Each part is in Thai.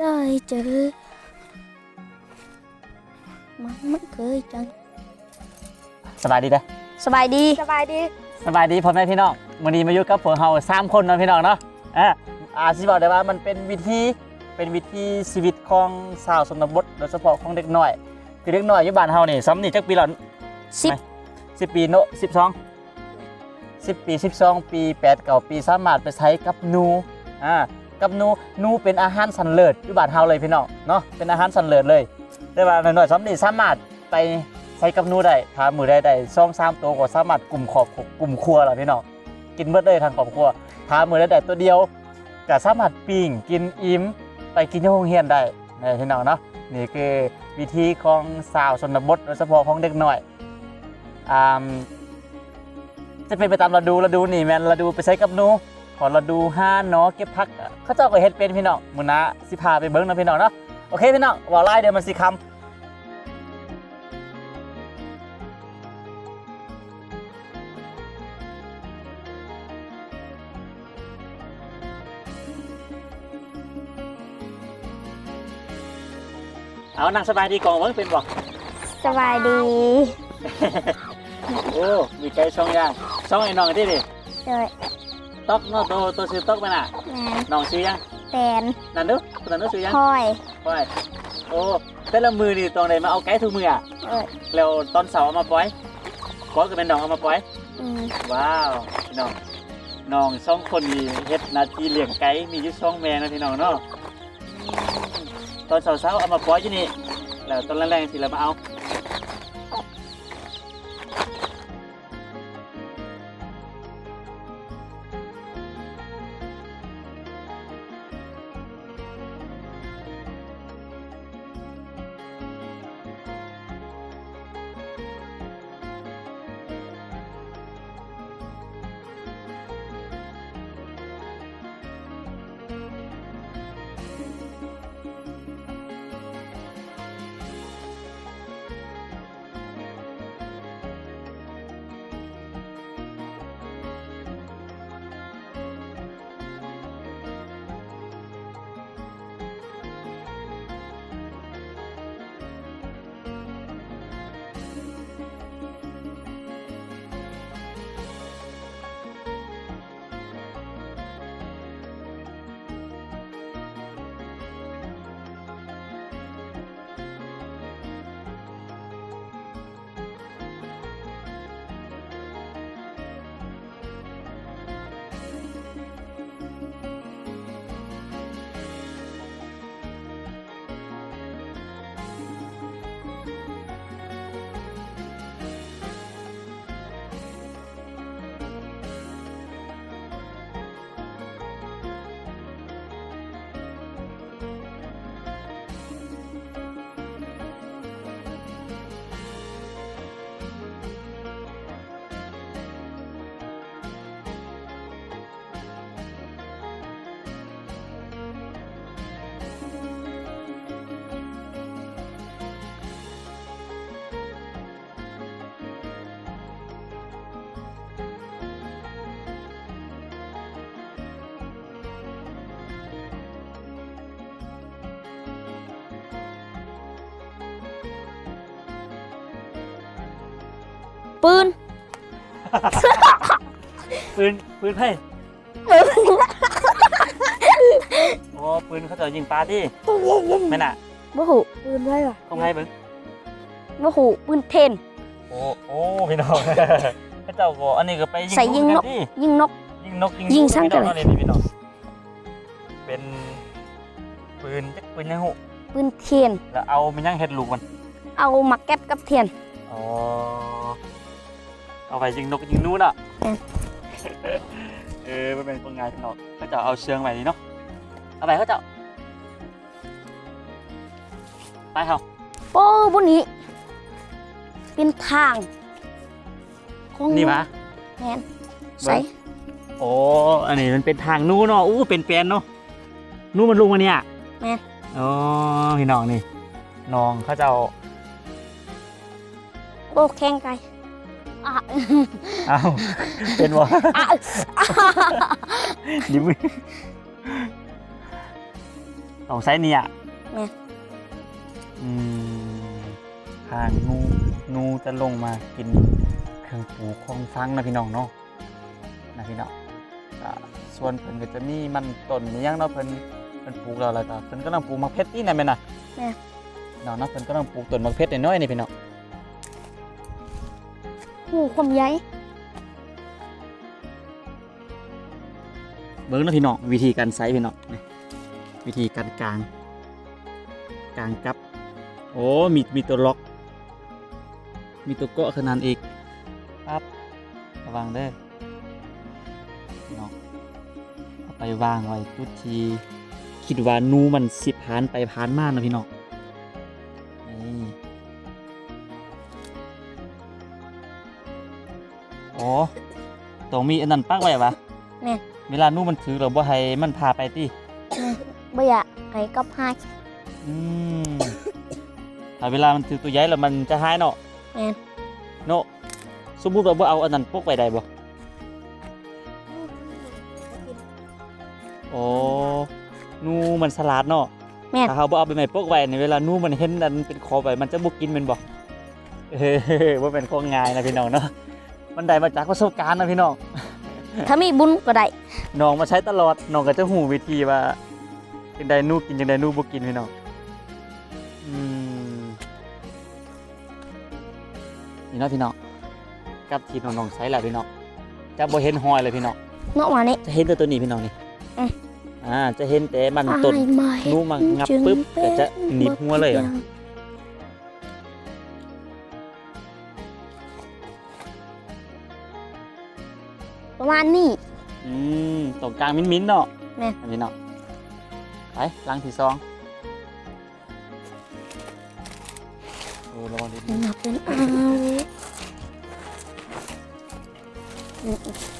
ได้เจอ มันไม่เคยจัง สบายดีเด้อสบายดี สบายดีสบายดีพ่อแม่พี่น้องวันนี้มาอยู่กับพวกเราสามคนเนาะพี่น้องเนาะอะอาสิบอกได้ว่ามันเป็นวิธีเป็นวิธีชีวิตของชาวชนบทโดยเฉพาะของเด็กน้อย คือเด็กน้อยอยู่บ้านเฮานี่ซ้ำนี่จักปีละสิบสิบปีโนสิบสองสิบปีสิบสองปีแปดเก้าปีสามารถไปใช้กับหนูอ่า กับนูนูเป็นอาหารสันเลิศอยู่บ้านเฮาเลยพี่น้องเนาะเป็นอาหารสันเลิศเลยแต่ว่าน้อยๆซ้ำนี่สามารถไปใช้กับนูได้ถามือได้ได้สองสามตัวก็สามารถกลุ่มขอบกลุ่มครัวล่ะพี่น้องกินเบิดเลยทางครอบครัวถามือได้ได้ตัวเดียวก็สามารถปิ้งกินอิ่มไปกินที่โรงเรียนได้นะพี่น้องเนาะนี่คือวิธีของสาวชนบทโดยเฉพาะของเด็กหน้อยอ่าจะเป็นไปตามฤดูฤดูนี่แมนฤดูไปใช้กับนู ขอฤดูห้าเนาะเก็บพักอะเขาเจ้าก็เฮ็ดเป็นพี่น้องมื้อนะสิพาไปเบิ่งเนาะพี่น้องเนาะโอเคพี่น้องว่าไล่เดี๋ยวมันสิคำเอานั่งสบายดีก่อนเบิ่งเป็นบ่สบายดี โอ้ มีไก่ช่องย่างช่องไอ้น้องที่ดิโดย ตอกเนาะตัวตัวซื้อตอกไปน่ะแมนน้องซื้อยังแตนนั่นดูนั่นดูซื้อยังพลอยไปโอ้แต่ละมือนี่ตรงไหนมาเอาไก่ทุกมืออะเอ้ยแล้วตอนเสาร์เอามาปล่อยปล่อยก็เป็นน้องเอามาปล่อย อืมว้าวพี่น้องน้องสองคนนี่เฮ็ดหนาทีเลี้ยงไก่มีอยู่สองแม่นะพี่น้องเนาะอืมตอนเสาร์เช้าเอามาปล่อยอยู่นี่แล้วตอนแรงๆสิเรามาเอา ปืน ปืนปืนไพ่โอ้ปืนเขาจะยิงปลาที่ไม่น่ะบ่หูปืนไว้ว่ะต้องให้เบิ่งบ่หูปืนเทน โอ้โอ้พี่น้องพระเจ้าก็อันนี้ก็ไปยิงใส่ยิงนกที่ยิงนกยิงนก ยิงยิงลูซ้ำกันเลยพี่น้องนี่พี่น้องเป็นปืนจักปืนยังหูปืนเทียนแล้วเอามันยังเห็ดลูกมัน เอามาแก็บกับเทียนอ๋อ เอาไปยิงนกยิงนู้นอะเออเออมันเป็นคนงานพี่น้องพระเจ้าเอาเชืองไว้นี่เนาะ เอาไปเขาเจ้าไปเขาโป้บนนี้ เป็นทางของนี่มาแมนใส่โอ้อันนี้มันเป็นทางนู้นเนาะ อู้เป็นแปลนเนาะ นู้นมันลุงมาเนี่ยแม่นอ๋อพี่น้องนี่ น้องเขาจะเอาโอ้แข้งไกล อะเอาเป็นวะอะดิมือต้องใช้เนี่ยแม่นอืมทางนูนูจะลงมากินเครื่องปลูกของฟังนะพี่น้องเนาะนะพี่น้องก็ส่วนเพิ่นก็จะมีมันต้นมีหยังเนาะเพิ่นเพิ่นปลูกแล้วแล้วก็เพิ่นกำลังปลูกมะเพชรนี่นะแม่นน่ะแม่น้องเนาะเพิ่นกำลังปลูกต้นมะเพชรน้อยๆนี่พี่น้อง หูความใหญ่เบิ่งนะพี่น้องวิธีการไซส์พี่น้องนี่วิธีการกลางกลางกับ โอ้ มีมีตัวล็อก มีตัวเกาะขนาดอีกปั๊บระวังเด้อพี่น้องเอาไปวางไว้จุดที่คิดว่านูมันสิผ่านไปผ่านมากนะพี่น้อง โอ้ต้องมีอันนั้นปักไว้ปะแม่น เวลานูมันถือเราบ่ให้มันพาไปติบ่อยากให้กับหาย อืมถ้าเวลามันถือตัวใหญ่แล้วมันจะหายเนาะแม่น เนาะสมมุติว่าบ่เอาอันนั้นปกไว้ได้บ่โอ้นูมันสลัดเนาะแม่น ถ้าเขาบ่เอาไปใหม่ปกไว้ในเวลานูมันเห็นอันเป็นคอไว้มันจะบ่กินแมันบ่เออบ่เป็นของง่ายนะพี่น้องเนาะ มันได้มาจากประสบการณ์นะพี่น้อง ถ้ามีบุญก็ได้น้องมาใช้ตลอดน้องก็จะหูวิธีว่าจังใดนูกินจังใดนูบ่กินพี่น้องอืมนี่เนาะพี่น้องกับที่น้องๆใช้แล้วพี่น้องจะบ่เห็นหอยเลยพี่น้องเนาะว่านี่ จะเห็นแต่ตัวนี้พี่น้องนี่อืม อ่าจะเห็นแต่มันต้นอายไหมนูมางับปึ๊บก็จะหนีบหัวเลยอ ประมาณนี้ อืมตรงกลางมิ้นๆเนาะแม่พี่น้องไปลังที่สองโอ้ระวังนิดนึงนับเป็นเอา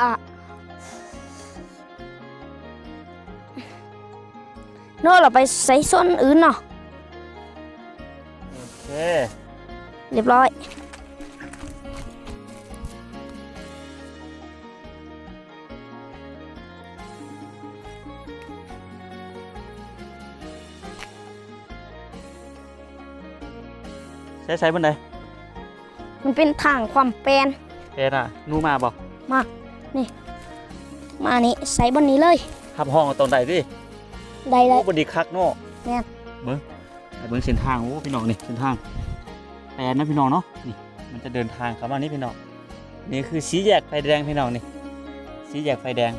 อืมอะโน่เราไปใส่ส้นอื่นเนาะโอเค เรียบร้อยใช้ใช้บนใดมันเป็นทางความแปลนเอ็นอะนูมาบอกมา นี่ใส่บนนี้เลยขับห้องเอาตรงใดดิได้โอ้ได้บนดีคักเนาะแม่น เบิ้งไปเบิ้งเส้นทางโอ้พี่น้องนี่เส้นทางแปลนนะพี่น้องเนาะนี่มันจะเดินทางเข้ามานี่พี่น้องนี่คือสีแยกไฟแดงพี่น้องนี่สีแยกไฟแดง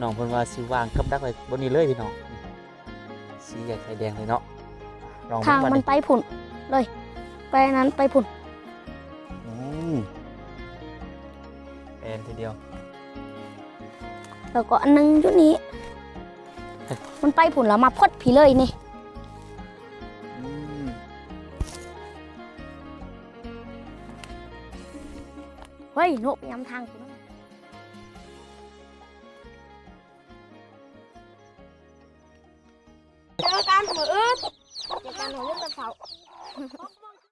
น้องเพิ่นว่าสิวางกับดักไว้บนนี้เลยพี่น้องนี่สีแยกไฟแดงเลยเนาะลองทางเบิ่งมับันดไปผุ่นเลย ไปนั้นไปผุ่นอืมแปลนทีเดียว แล้วก็อันนึงอยู่นี้ มันไปผุ่นแล้วมาพดผีเลยนี่อืมเฮ้ยนกยำทางกูนะเจอกันเหมือนเจอกันหนูเรื่องกระเสา